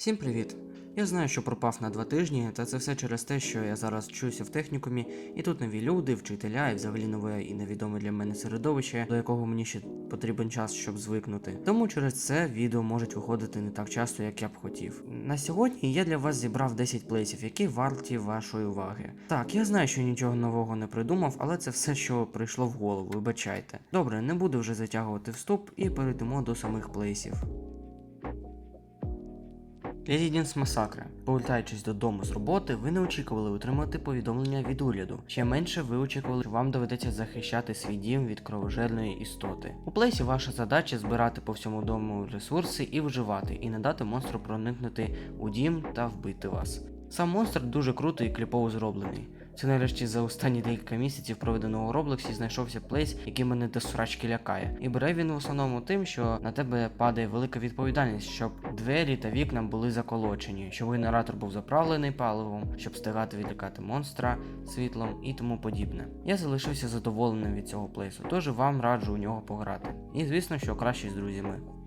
Всім привіт! Я знаю, що пропав на два тижні, та це все через те, що я зараз вчуся в технікумі, і тут нові люди, вчителя, і взагалі нове і невідоме для мене середовище, до якого мені ще потрібен час, щоб звикнути. Тому через це відео можуть виходити не так часто, як я б хотів. На сьогодні я для вас зібрав 10 плейсів, які варті вашої уваги. Так, я знаю, що нічого нового не придумав, але це все, що прийшло в голову, вибачайте. Добре, не буду вже затягувати вступ і перейдемо до самих плейсів. Residence масакри. Повертаючись додому з роботи, ви не очікували отримати повідомлення від уряду. Ще менше ви очікували, що вам доведеться захищати свій дім від кровожерної істоти. У плейсі ваша задача збирати по всьому дому ресурси і виживати, і не дати монстру проникнути у дім та вбити вас. Сам монстр дуже круто і кліпово зроблений. Це нарешті за останні декілька місяців проведеного у Роблоксі знайшовся плейс, який мене до срачки лякає. І бере він в основному тим, що на тебе падає велика відповідальність, щоб двері та вікна були заколочені, щоб генератор був заправлений паливом, щоб встигати відлікати монстра світлом і тому подібне. Я залишився задоволеним від цього плейсу, тож вам раджу у нього пограти. І звісно, що краще з друзями.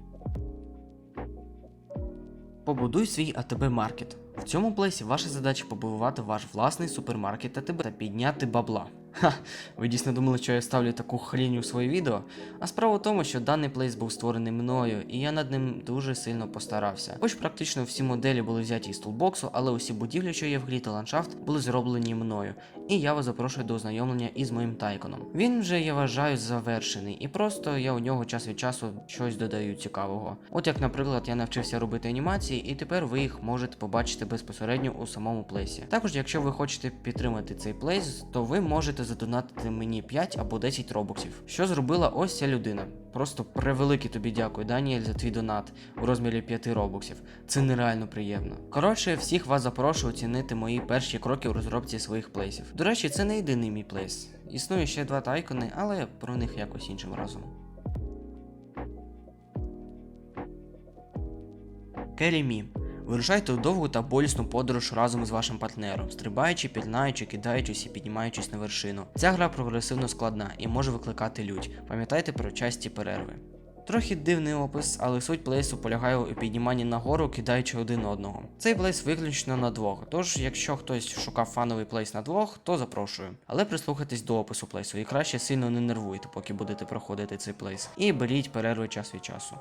Побудуй свій АТБ маркет. В цьому плейсі ваша задача побудувати ваш власний супермаркет АТБ та підняти бабла. Ха, ви дійсно думали, що я ставлю таку хрінь у своє відео? А справа в тому, що даний плейс був створений мною, і я над ним дуже сильно постарався. Хоч практично всі моделі були взяті із тулбоксу, але усі будівлі, що є в грі та ландшафт, були зроблені мною. І я вас запрошую до ознайомлення із моїм тайконом. Він вже я вважаю завершений, і просто я у нього час від часу щось додаю цікавого. От як, наприклад, я навчився робити анімації, і тепер ви їх можете побачити безпосередньо у самому плейсі. Також, якщо ви хочете підтримати цей плейс, то ви можете задонатити мені 5 або 10 робоксів. Що зробила ось ця людина. Просто превеликий тобі дякую, Даніель, за твій донат у розмірі 5 робоксів. Це нереально приємно. Коротше, всіх вас запрошую оцінити мої перші кроки у розробці своїх плейсів. До речі, це не єдиний мій плейс. Існує ще два тайкони, але про них якось іншим разом. Керрі Мі. Вирушайте у довгу та болісну подорож разом із вашим партнером, стрибаючи, пірнаючи, кидаючись і піднімаючись на вершину. Ця гра прогресивно складна і може викликати лють. Пам'ятайте про часті перерви. Трохи дивний опис, але суть плейсу полягає у підніманні нагору, кидаючи один одного. Цей плейс виключно на двох, тож якщо хтось шукав фановий плейс на двох, то запрошую. Але прислухайтесь до опису плейсу і краще сильно не нервуйте, поки будете проходити цей плейс. І беріть перерви час від часу.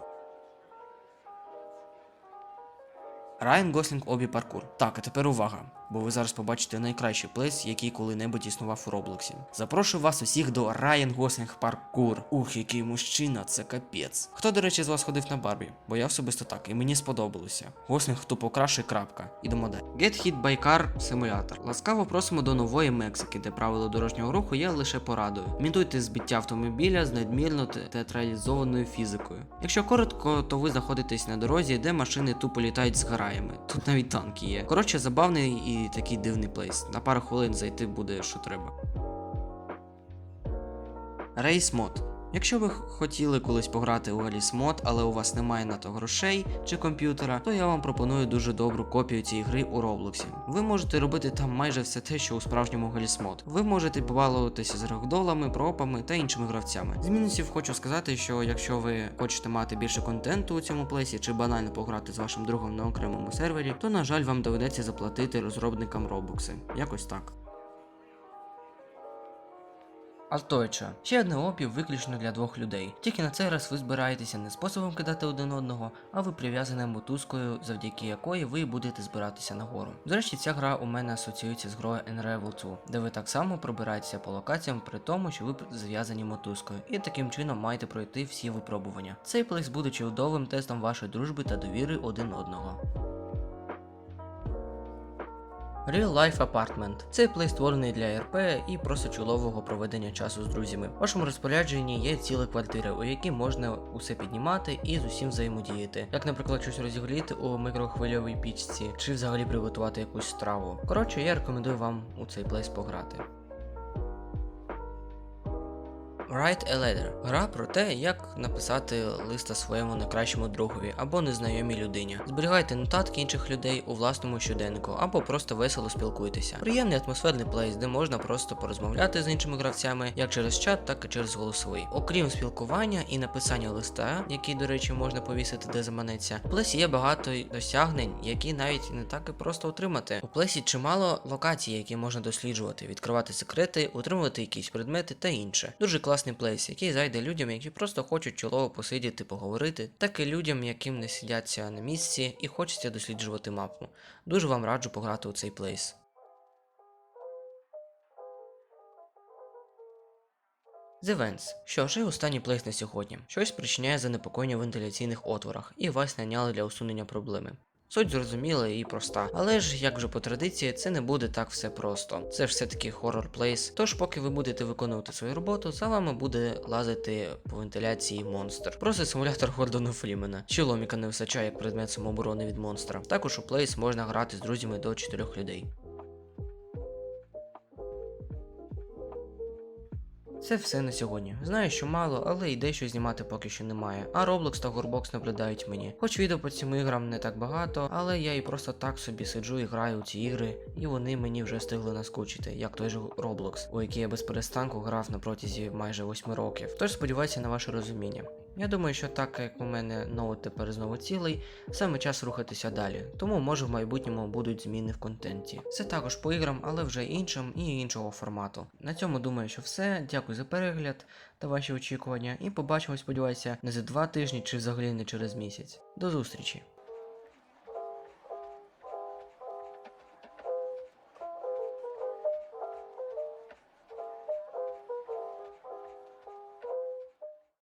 Райан Гослінг обі паркур. Так, а тепер увага, бо ви зараз побачите найкращий плейс, який коли-небудь існував у Роблоксі. Запрошую вас усіх до Райан Гослінг паркур. Ух, який мужчина, це капець. Хто, до речі, з вас ходив на Барбі? Бо я особисто так, і мені сподобалося. Гослінг тупо краше крапка. Ідемо далі. Get Hit by Car Simulator. Ласкаво просимо до нової Мексики, де правила дорожнього руху є лише порадою. Імітуйте збиття автомобіля з надмірно те- театралізованою фізикою. Якщо коротко, то ви знаходитесь на дорозі, де машини тупо літають з гараями. Тут навіть танки є. Коротше, забавний і такий дивний плейс. На пару хвилин зайти буде, що треба. Рейс Mod. Якщо ви хотіли колись пограти у Alice Mod, але у вас немає на то грошей чи комп'ютера, то я вам пропоную дуже добру копію цієї гри у Роблоксі. Ви можете робити там майже все те, що у справжньому Alice Mod. Ви можете побалуватися з рагдолами, пропами та іншими гравцями. З мінусів хочу сказати, що якщо ви хочете мати більше контенту у цьому плейсі чи банально пограти з вашим другом на окремому сервері, то на жаль вам доведеться заплатити розробникам Роблокси. Якось так. Алтойча. Ще одне опі виключно для двох людей. Тільки на цей раз ви збираєтеся не способом кидати один одного, а ви прив'язаним мотузкою, завдяки якої ви будете збиратися нагору. До ця гра у мене асоціюється з грою Unravel 2, де ви так само пробираєтеся по локаціям при тому, що ви зв'язані мотузкою, і таким чином маєте пройти всі випробування. Цей плейс буде чудовим тестом вашої дружби та довіри один одного. Real Life Apartment. Цей плей створений для РП і просто чолового проведення часу з друзями. В вашому розпорядженні є ціла квартира, у якій можна усе піднімати і з усім взаємодіяти. Як, наприклад, щось розігріти у мікрохвильовій пічці, чи взагалі приготувати якусь страву. Коротше, я рекомендую вам у цей плейс пограти. Write a letter. Гра про те, як написати листа своєму найкращому другові або незнайомій людині. Зберігайте нотатки інших людей у власному щоденнику або просто весело спілкуйтеся. Приємний атмосферний плейс, де можна просто порозмовляти з іншими гравцями як через чат, так і через голосовий. Окрім спілкування і написання листа, який, до речі, можна повісити де заманеться, у плесі є багато досягнень, які навіть не так і просто отримати. У плесі чимало локацій, які можна досліджувати, відкривати секрети, отримувати якісь предмети та інше. Дуже класний плейс, який зайде людям, які просто хочуть чолово посидіти, поговорити, так і людям, яким не сидяться на місці і хочеться досліджувати мапу. Дуже вам раджу пограти у цей плейс. The Vents. Що ж, і останній плейс на сьогодні. Щось причиняє занепокоєння в вентиляційних отворах, і вас наняли для усунення проблеми. Суть зрозуміла і проста, але ж, як вже по традиції, це не буде так все просто. Це ж все-таки хоррор плейс. Тож, поки ви будете виконувати свою роботу, за вами буде лазити по вентиляції монстр. Просто симулятор Гордона Фрімена. Ще ломіка не вистачає як предмет самооборони від монстра. Також у плейс можна грати з друзями до 4 людей. Це все на сьогодні. Знаю, що мало, але і дещо знімати поки що немає. А Roblox та Горбокс наблюдають мені. Хоч відео по цим іграм не так багато, але я і просто так собі сиджу і граю у ці ігри, і вони мені вже встигли наскучити, як той же Roblox, у який я без перестанку грав на протязі майже 8 років. Тож сподіваюся на ваше розуміння. Я думаю, що так як у мене ноут тепер знову цілий, саме час рухатися далі. Тому може в майбутньому будуть зміни в контенті. Це також по іграм, але вже іншим і іншого формату. На цьому думаю, що все. Дякую за перегляд та ваші очікування. І побачимо, сподіваюся, не за два тижні чи взагалі не через місяць. До зустрічі!